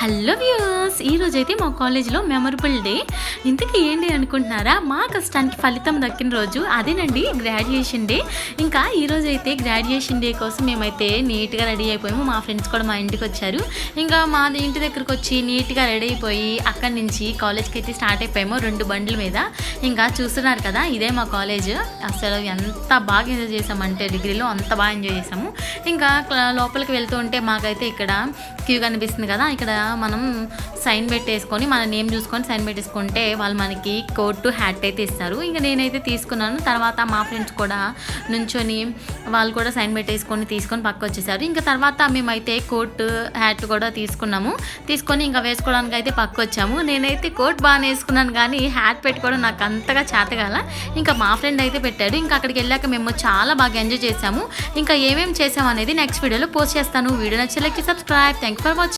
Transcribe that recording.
Hello views ఈరోజు అయితే మా కాలేజీలో మెమరబుల్ డే. ఇంతకీ ఏంటి అనుకుంటున్నారా? మా కష్టానికి ఫలితం దక్కిన రోజు అదేనండి గ్రాడ్యుయేషన్ డే. ఇంకా ఈరోజు అయితే గ్రాడ్యుయేషన్ డే కోసం మేమైతే నీట్గా రెడీ అయిపోయాము. మా ఫ్రెండ్స్ కూడా మా ఇంటికి వచ్చారు. ఇంకా మా ఇంటి దగ్గరకు వచ్చి నీట్గా రెడీ అయిపోయి అక్కడి నుంచి కాలేజ్కి అయితే స్టార్ట్ అయిపోయాము రెండు బండ్ల మీద. ఇంకా చూస్తున్నారు కదా ఇదే మా కాలేజ్. అసలు ఎంత బాగా ఎంజాయ్ చేసామంటే డిగ్రీలో అంత బాగా ఎంజాయ్ చేసాము. ఇంకా లోపలికి వెళ్తూ ఉంటే మాకైతే ఇక్కడ క్యూ కనిపిస్తుంది కదా ఇక్కడ మనం సైన్ పెట్టేసుకొని మన నేమ్ చూసుకొని సైన్ పెట్టేసుకుంటే వాళ్ళు మనకి కోట్ టు హ్యాట్ అయితే ఇస్తారు. ఇంకా నేనైతే తీసుకున్నాను. తర్వాత మా ఫ్రెండ్స్ కూడా నుంచొని వాళ్ళు కూడా సైన్ పెట్టేసుకొని తీసుకొని పక్క వచ్చేసారు. ఇంకా తర్వాత మేమైతే కోట్ హ్యాట్ కూడా తీసుకున్నాము. తీసుకొని ఇంకా వేసుకోవడానికి అయితే పక్క వచ్చాము. నేనైతే కోట్ బాగా వేసుకున్నాను కానీ హ్యాట్ పెట్టుకోవడం నాకు అంతగా చేతగాల ఇంకా మా ఫ్రెండ్ అయితే పెట్టాడు. ఇంకా అక్కడికి వెళ్ళాక మేము చాలా బాగా ఎంజాయ్ చేసాము ఇంకా ఏమేమి చేసాము అనేది నెక్స్ట్ వీడియోలో పోస్ట్ చేస్తాను. వీడియో నచ్చలేకి సబ్స్క్రైబ్. Thank for watching